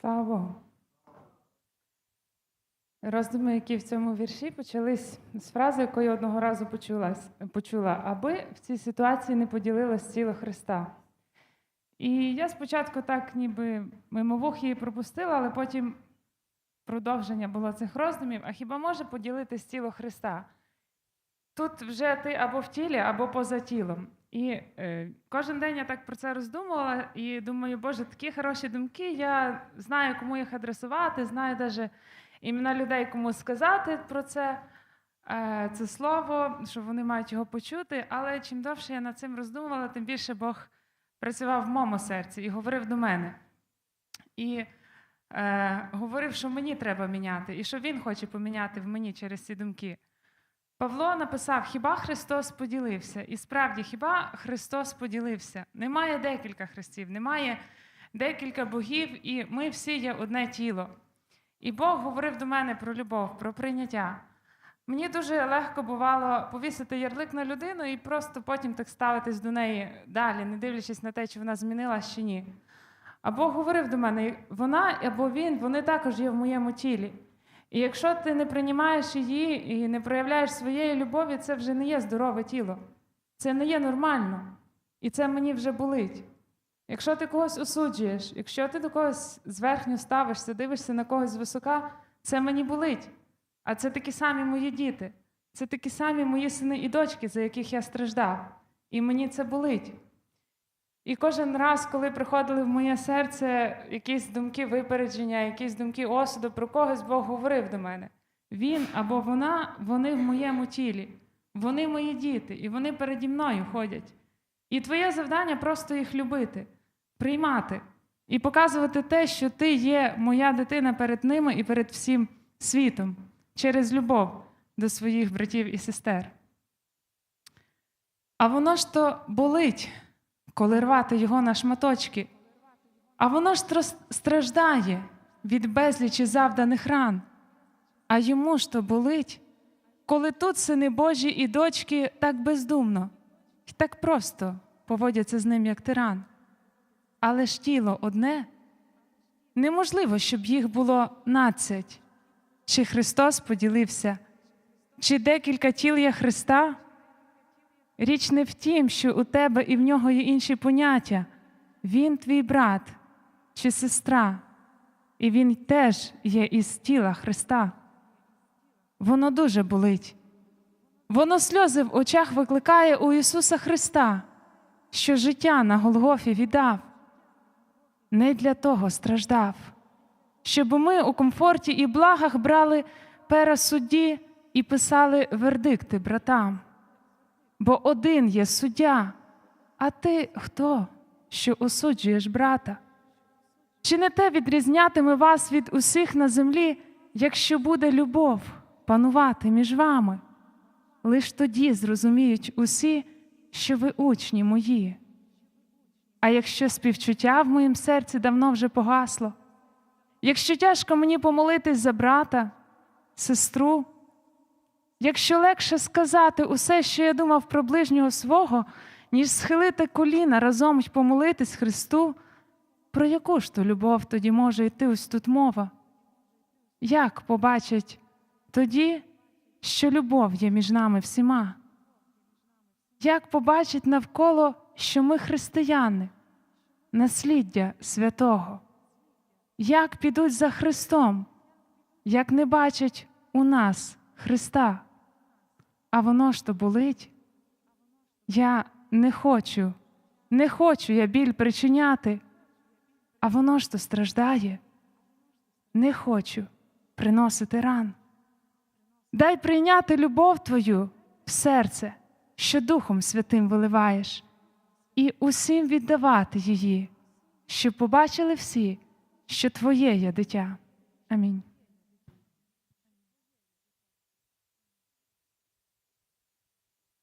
Слава Богу. Роздуми, які в цьому вірші почались з фрази, яку я одного разу почула, аби в цій ситуації не поділилось тіло Христа. І я спочатку так ніби мимовух її пропустила, але потім продовження було цих роздумів. А хіба може поділитись тіло Христа? Тут вже ти або в тілі, або поза тілом. І е, кожен день я так про це роздумувала і думаю, Боже, такі хороші думки. Я знаю, кому їх адресувати, знаю навіть імена людей, кому сказати про це, е, це слово, що вони мають його почути. Але чим довше я над цим роздумувала, тим більше Бог працював в моєму серці і говорив до мене. І е, говорив, що мені треба міняти, і що Він хоче поміняти в мені через ці думки. Павло написав: Хіба Христос поділився? І справді, хіба Христос поділився? Немає декілька христів, немає декілька богів, і ми всі є одне тіло. І Бог говорив до мене про любов, про прийняття. Мені дуже легко бувало повісити ярлик на людину і просто потім так ставитись до неї далі, не дивлячись на те, чи вона змінилась чи ні. А Бог говорив до мене: вона або він, вони також є в моєму тілі. І якщо ти не приймаєш її і не проявляєш своєї любові, це вже не є здорове тіло. Це не є нормально. І це мені вже болить. Якщо ти когось осуджуєш, якщо ти до когось зверхньо ставишся, дивишся на когось звисока, це мені болить. А це такі самі мої діти, це такі самі мої сини і дочки, за яких я страждав. І мені це болить. І кожен раз, коли приходили в моє серце якісь думки випередження, якісь думки осуду про когось, Бог говорив до мене. Він або вона, вони в моєму тілі, вони мої діти, і вони переді мною ходять. І твоє завдання просто їх любити, приймати і показувати те, що ти є моя дитина перед ними і перед всім світом через любов до своїх братів і сестер. А воно ж то болить коли рвати його на шматочки. А воно ж страждає від безлічі завданих ран. А йому ж то болить, коли тут сини Божі і дочки так бездумно і так просто поводяться з ним, як тиран. Але ж тіло одне неможливо, щоб їх було надцять. Чи Христос поділився, чи декілька тіл є Христа. Річ не в тім, що у тебе і в нього є інші поняття. Він твій брат чи сестра, і він теж є із тіла Христа. Воно дуже болить. Воно сльози в очах викликає у Ісуса Христа, що життя на Голгофі віддав. Не для того страждав, щоб ми у комфорті і благах брали пера судді і писали вердикти братам бо один є суддя, а ти хто, що осуджуєш брата? Чи не те відрізнятиме вас від усіх на землі, якщо буде любов панувати між вами? Лиш тоді зрозуміють усі, що ви учні мої. А якщо співчуття в моїм серці давно вже погасло, якщо тяжко мені помолитись за брата, сестру, Якщо легше сказати усе, що я думав про ближнього свого, ніж схилити коліна разом й помолитись Христу, про яку ж то любов тоді може йти ось тут мова? Як побачать тоді, що любов є між нами всіма? Як побачить навколо, що ми християни, насліддя святого? Як підуть за Христом, як не бачать у нас Христа? А воно ж то болить. Я не хочу, не хочу я біль причиняти, а воно ж то страждає. Не хочу приносити ран. Дай прийняти любов Твою в серце, що Духом Святим виливаєш, і усім віддавати її, щоб побачили всі, що Твоє є дитя. Амінь.